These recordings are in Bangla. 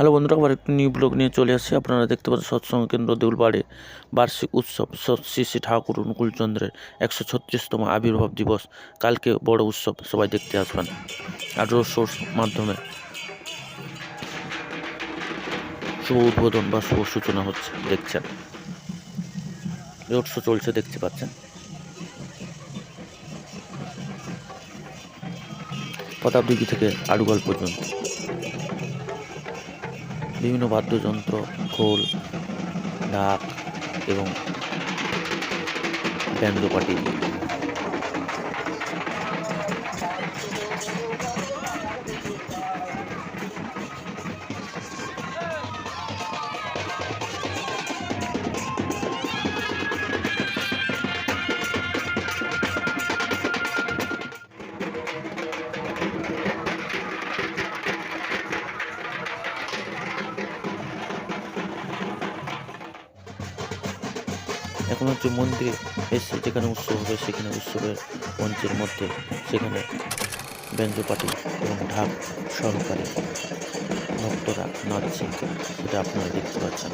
হ্যালো বন্ধুরা, আবার একটি নিউ ব্লগ নিয়ে চলে আসছি। আপনারা দেখতে পাচ্ছেন সৎসঙ্গ কেন্দ্র দেউলবাড়ে, বার্ষিক উৎসব শ্রী শ্রী ঠাকুর অনুকূলচন্দ্রের একশো ছত্রিশতম আবির্ভাব দিবস। কালকে বড় উৎসব, সবাই দেখতে আসবেন। আর রোড শোর মাধ্যমে শুভ উদ্বোধন বা শুভ সূচনা হচ্ছে, দেখছেন। রোড শো চলছে, দেখতে পাচ্ছেন। প্রতাপদিঘি থেকে আড়ুগল পর্যন্ত। বিভিন্ন বাদ্যযন্ত্র খোল ঢাক এবং ব্যান্ড এখন হচ্ছে মন্দিরে এসে যেখানে উৎসব হবে, সেখানে উৎসবের মঞ্চের মধ্যে সেখানে ব্যঞ্জপাটি এবং ঢাক সহকারে ভক্তরা নাচছে। এটা আপনারা দেখতে পাচ্ছেন।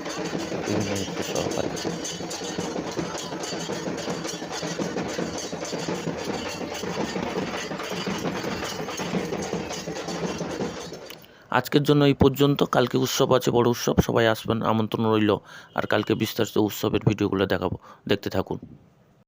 বিভিন্ন নৃত্য সহকারে। আজকের জন্য এই পর্যন্ত। কালকে উৎসব আছে, বড় উৎসব। সবাই আসবেন, আমন্ত্রণ রইল। আর কালকে বিস্তারিত উৎসবের ভিডিওগুলো দেখাবো। দেখতে থাকুন।